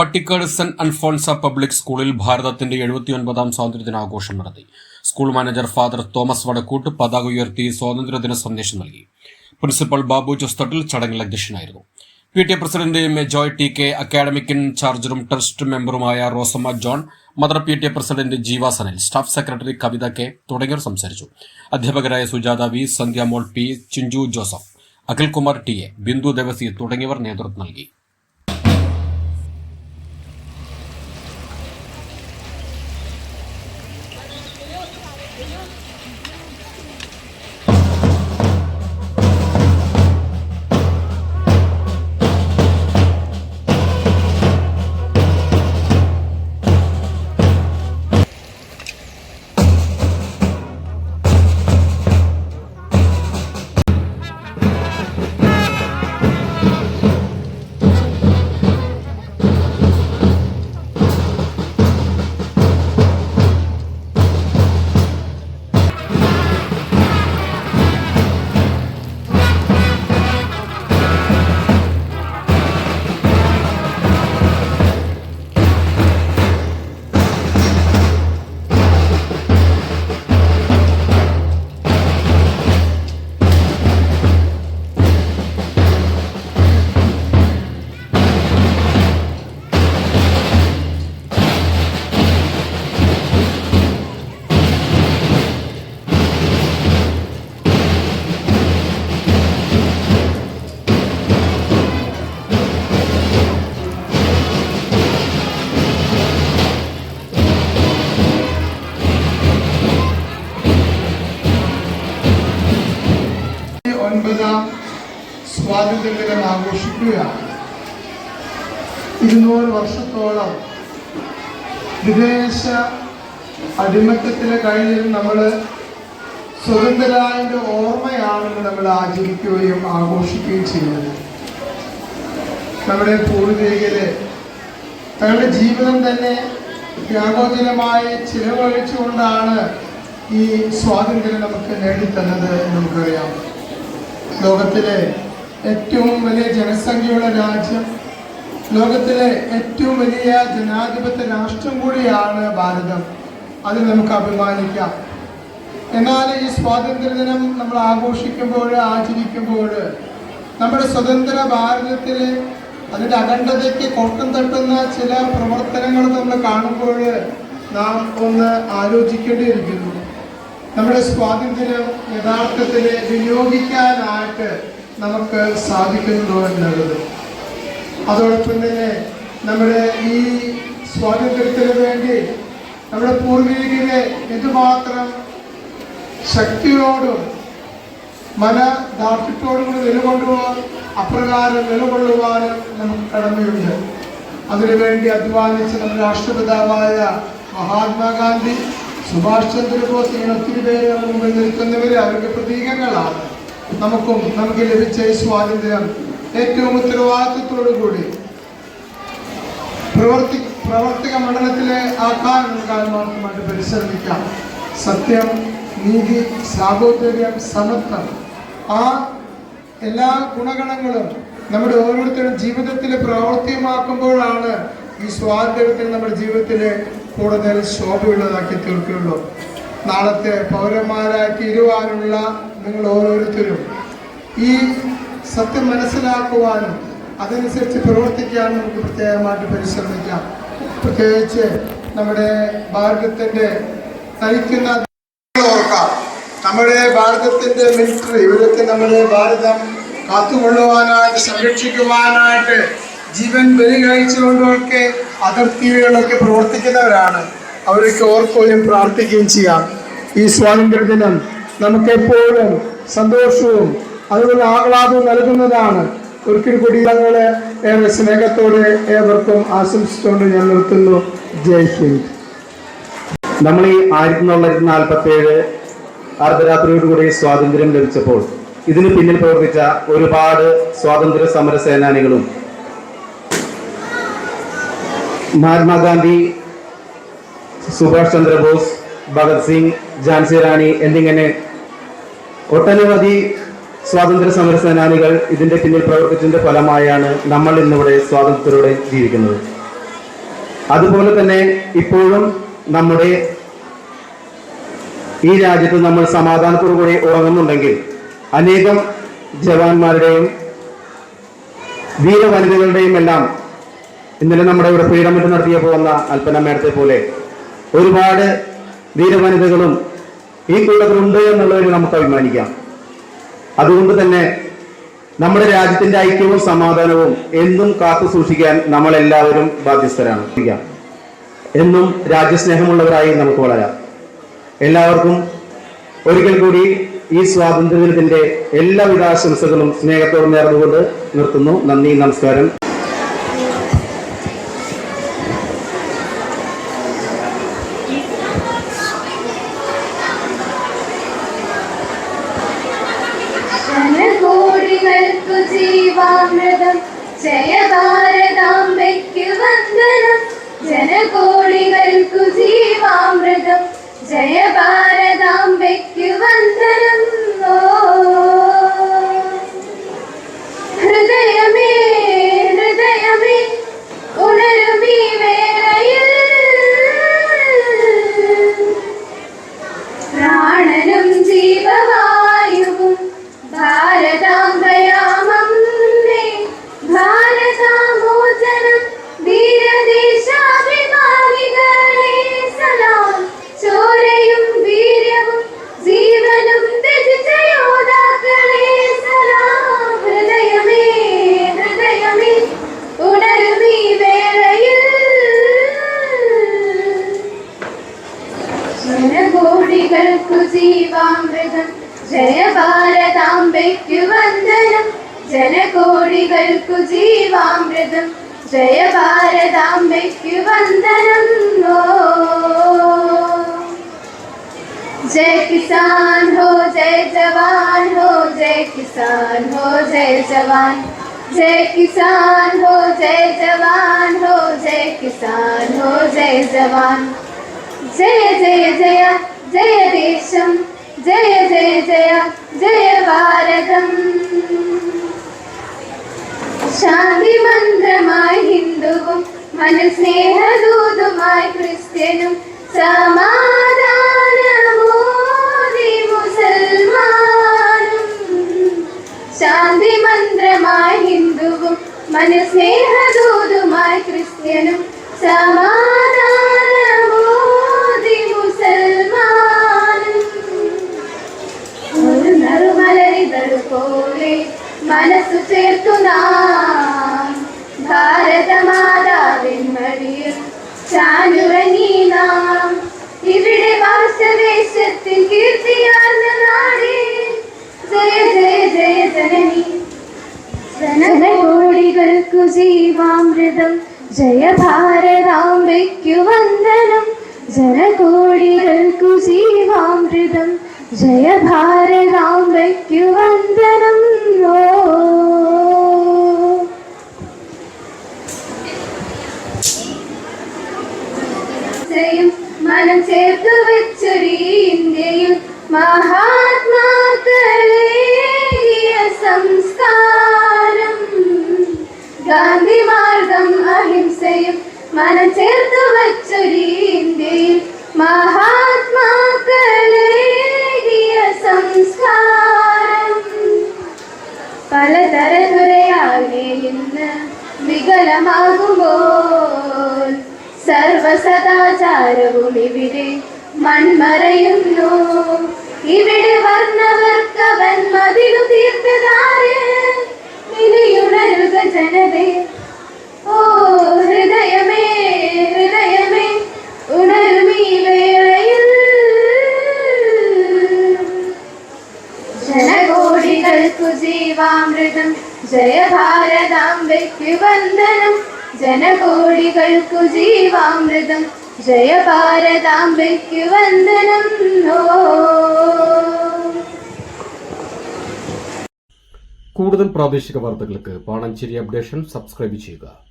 Pattikkad saint Alphonsa public സ്കൂളിൽ ഭാരതത്തിന്റെ എഴുപത്തിയൊൻപതാം സ്വാതന്ത്ര്യദിനാഘോഷം നടത്തി. School manager father Thomas Vadakkoot പതാക ഉയർത്തി സ്വാതന്ത്ര്യദിന സന്ദേശം നൽകി. പ്രിൻസിപ്പൽ ബാബു ജോസ്തട്ടിൽ ചടങ്ങിൽ അധ്യക്ഷനായിരുന്നു. P T A president Mejoy Joy T K academic ഇൻചാർജറും trust മെമ്പറുമായ Rosamma John mother P T A president Jeeva staff secretary Kavitha K തുടങ്ങിയവർ സംസാരിച്ചു. അധ്യാപകരായ Sujatha V Sandhyamol P Chinchu Joseph Akhilkumar T A Bindu Devasi തുടങ്ങിയവർ നേതൃത്വം നൽകി. സ്വാതന്ത്ര്യ ദിനം ആഘോഷിക്കുകയാണ്. ഇരുന്നൂറ് വർഷത്തോളം വിദേശ അടിമത്തത്തിൽ കഴിഞ്ഞ് നമ്മൾ സ്വതന്ത്രരായതിന്റെ ഓർമ്മയാണ് നമ്മൾ ആചരിക്കുകയും ആഘോഷിക്കുകയും ചെയ്യുന്നത്. നമ്മുടെ പൂർവികര് തങ്ങളുടെ ജീവിതം തന്നെ ത്യാഗോജനമായി ചിലവഴിച്ചുകൊണ്ടാണ് ഈ സ്വാതന്ത്ര്യം നമുക്ക് നേടിത്തന്നത് നമുക്കറിയാം. ലോകത്തിലെ ഏറ്റവും വലിയ ജനസംഖ്യയുള്ള രാജ്യം. ലോകത്തിലെ ഏറ്റവും വലിയ ജനാധിപത്യ രാഷ്ട്രം കൂടിയാണ് ഭാരതം. അത് നമുക്ക് അഭിമാനിക്കാം. എന്നാൽ ഈ സ്വാതന്ത്ര്യദിനം നമ്മൾ ആഘോഷിക്കുമ്പോൾ ആചരിക്കുമ്പോൾ നമ്മുടെ സ്വതന്ത്ര ഭാരതത്തിൽ അതിന്റെ അഖണ്ഡതയ്ക്ക് കോട്ടം തട്ടുന്ന ചില പ്രവർത്തനങ്ങൾ നമ്മൾ കാണുമ്പോൾ നാം ഒന്ന് ആലോചിക്കേണ്ടിയിരിക്കുന്നു. നമ്മുടെ സ്വാതന്ത്ര്യം യഥാർത്ഥത്തിൽ വിനിയോഗിക്കാനായിട്ട് നമുക്ക് സാധിക്കുന്നുണ്ടോ എന്നുള്ളത്. അതോടൊപ്പം തന്നെ നമ്മുടെ ഈ സ്വാതന്ത്ര്യത്തിന് വേണ്ടി നമ്മുടെ പൂർവികരെ എന്തുമാത്രം ശക്തിയോടും മനദാർഢ്യത്തോടും കൂടി നിലകൊള്ളുവാൻ അപ്രകാരം നിലകൊള്ളുവാനും നമുക്ക് കടമയുണ്ട്. അതിനുവേണ്ടി അധ്വാനിച്ച നമ്മുടെ രാഷ്ട്രപിതാവായ മഹാത്മാഗാന്ധി സുഭാഷ് ചന്ദ്രബോസ് ഇങ്ങനെ ഒത്തിരി പേര് നമ്മുടെ മുമ്പിൽ നിൽക്കുന്നവർ അവരുടെ പ്രതീകങ്ങളാണ്. നമുക്കും നമുക്ക് ലഭിച്ച ഈ സ്വാതന്ത്ര്യം ഏറ്റവും ഉത്തരവാദിത്വത്തോടു കൂടി പ്രവർത്തി പ്രവർത്തക മണ്ഡലത്തിലെ ആക്കാൻ കാരണമായിട്ട് പരിശ്രമിക്കാം സത്യം നീതി സാഹോദര്യം സമത്വം ആ എല്ലാ ഗുണഗണങ്ങളും നമ്മുടെ ഓരോരുത്തരും ജീവിതത്തിൽ പ്രാവർത്തികമാക്കുമ്പോഴാണ് ഈ സ്വാതന്ത്ര്യത്തിന് നമ്മുടെ ജീവിതത്തിൽ കൂടുതൽ ശോഭയുള്ളതാക്കി തീർക്കുകയുള്ളൂ. നാളത്തെ പൗരന്മാരായി തീരുവാനുള്ള നിങ്ങൾ ഓരോരുത്തരും ഈ സത്യം മനസ്സിലാക്കുവാനും അതനുസരിച്ച് പ്രവർത്തിക്കാനും നമുക്ക് പ്രത്യേകമായിട്ട് പരിശ്രമിക്കാം. പ്രത്യേകിച്ച് നമ്മുടെ ഭാരതത്തിന്റെ നയിക്കുന്ന നമ്മുടെ ഭാരതത്തിന്റെ മിലിറ്ററി ഇവരൊക്കെ നമ്മുടെ ഭാരതം കാത്തുകൊള്ളുവാനായിട്ട് സംരക്ഷിക്കുവാനായിട്ട് ജീവൻ ബലി കഴിച്ചുകൊണ്ടൊക്കെ അതിർത്തികളൊക്കെ പ്രവർത്തിക്കുന്നവരാണ്. അവരൊക്കെ ഓർക്കുകയും പ്രാർത്ഥിക്കുകയും ചെയ്യാം. ഈ സ്വാതന്ത്ര്യ ദിനം നമുക്കെപ്പോഴും സന്തോഷവും അതുപോലെ ആഹ്ലാദവും നൽകുന്നതാണ്. ഒരിക്കൽ കൂടി ഞങ്ങളെ ഏറെ സ്നേഹത്തോടെ ഏവർക്കും ആശംസിച്ചുകൊണ്ട് ഞാൻ നിർത്തുന്നു. ജയ് ഹിന്ദ്. നമ്മൾ ഈ ആയിരത്തി തൊള്ളായിരത്തി നാൽപ്പത്തി ഏഴ് അർദ്ധരാത്രിയോടുകൂടി സ്വാതന്ത്ര്യം ലഭിച്ചപ്പോൾ ഇതിന് പിന്നിൽ പ്രവർത്തിച്ച ഒരുപാട് സ്വാതന്ത്ര്യ സമര സേനാനികളും മഹാത്മാഗാന്ധി സുഭാഷ് ചന്ദ്രബോസ് ഭഗത് സിംഗ് ഝാൻസി റാണി എന്നിങ്ങനെ ഒട്ടനവധി സ്വാതന്ത്ര്യ സമര സേനാനികൾ ഇതിന്റെ പിന്നിൽ പ്രവർത്തിച്ചതിന്റെ ഫലമായാണ് നമ്മൾ ഇന്നിവിടെ സ്വാതന്ത്ര്യത്തോടെ ജീവിക്കുന്നത്. അതുപോലെ തന്നെ ഇപ്പോഴും നമ്മുടെ ഈ രാജ്യത്ത് നമ്മൾ സമാധാനത്തോടു കൂടി ഉറങ്ങുന്നുണ്ടെങ്കിൽ അനേകം ജവാന്മാരുടെയും വീരവനിതകളുടെയും എല്ലാം ഇന്നലെ നമ്മുടെ ഇവിടെ ഫ്രീഡം നടത്തിയ പോകുന്ന അൽപ്പന മേടത്തെ പോലെ ഒരുപാട് വീരവനിതകളും ഈ കൂട്ടത്തിലുണ്ട് എന്നുള്ളതിന് നമുക്ക് അഭിമാനിക്കാം. അതുകൊണ്ട് തന്നെ നമ്മുടെ രാജ്യത്തിന്റെ ഐക്യവും സമാധാനവും എന്നും കാത്തു സൂക്ഷിക്കാൻ നമ്മൾ എല്ലാവരും ബാധ്യസ്ഥരാണ്. എന്നും രാജ്യസ്നേഹമുള്ളവരായി നമുക്ക് വളരാം. എല്ലാവർക്കും ഒരിക്കൽ കൂടി ഈ സ്വാതന്ത്ര്യ ദിനത്തിന്റെ എല്ലാവിധ ആശംസകളും സ്നേഹത്തോട് നേർന്നുകൊണ്ട് നിർത്തുന്നു. നന്ദി നമസ്കാരം. Tá. വന്ദനം ജനകോടികൾക്കു ജീവാമൃതം ജയ ഭാരതാംബയ്ക്കു വന്ദനം ഓ जय किसान हो जय जवान हो जय किसान हो जय जवान जय किसान हो जय जवान हो जय किसान हो जय जवान जय जय जय जय देशम ജയ ജയ ജയ ജയ ഭാരതം. ശാന്തി മന്ത്രമായി ഹിന്ദുവും മനസ്നേഹദൂതുമായി ക്രിസ്ത്യനും സമാധാനമോദി മുസൽമാനും. ശാന്തി മന്ത്രമായി ഹിന്ദുവും മനസ്നേഹദൂതുമായി ക്രിസ്ത്യനും സമാ മനസ്സു ചേർത്തു നാം. ഭാരതമാതാവിൻ മടിയിൽ ചാനുറങ്ങി നാം. ഇവിടെ വാസവേശത്തിൽ കീർത്തിയാർന്ന നാടേ ജയ ജയ ജയ ജനനി. ജനകോടികൾക്കു ജീവാമൃതം. ജയ ഭാരതാംബയ്ക്കു വന്ദനം. ജനകോടികൾക്കു ജീവാമൃതം. ജയ ഭാരതാംബയ്ക്കു വന്ദനം മനം ചേർത്തു വെച്ചൊരു ഇന്ത്യയിൽ മഹാത്മാക്കളേകിയ സംസ്കാരം. ഗാന്ധി മാർഗം അഹിംസയും മനം ചേർത്തു വെച്ചൊരു ഇന്ത്യയിൽ മഹാത്മാക്കളേകിയ സർവസദാചാരവും ഇവിടെ മൺമറയുന്നു. ഇവിടെ വർണവർക്കവൻ മതിലു തീർത്തതാരെ? ഇനിയുണരുക ജനതേ. ഓ ഹൃദയമേ ഹൃദയമേ ഉണരുമീ വേളയിൽ. ജനകോടികൾക്കു ജീവാമൃതം ജയഭാരതാംബയ്ക്ക് വന്ദനം. ജനകോടികൾക്കു ജീവാമൃതം. ജയ ഭാരതാംബയ്ക്കു വന്ദനം കൂടുതൽ പ്രാദേശിക വാർത്തകൾക്ക് പാണഞ്ചേരി അപ്ഡേഷൻ സബ്സ്ക്രൈബ് ചെയ്യുക.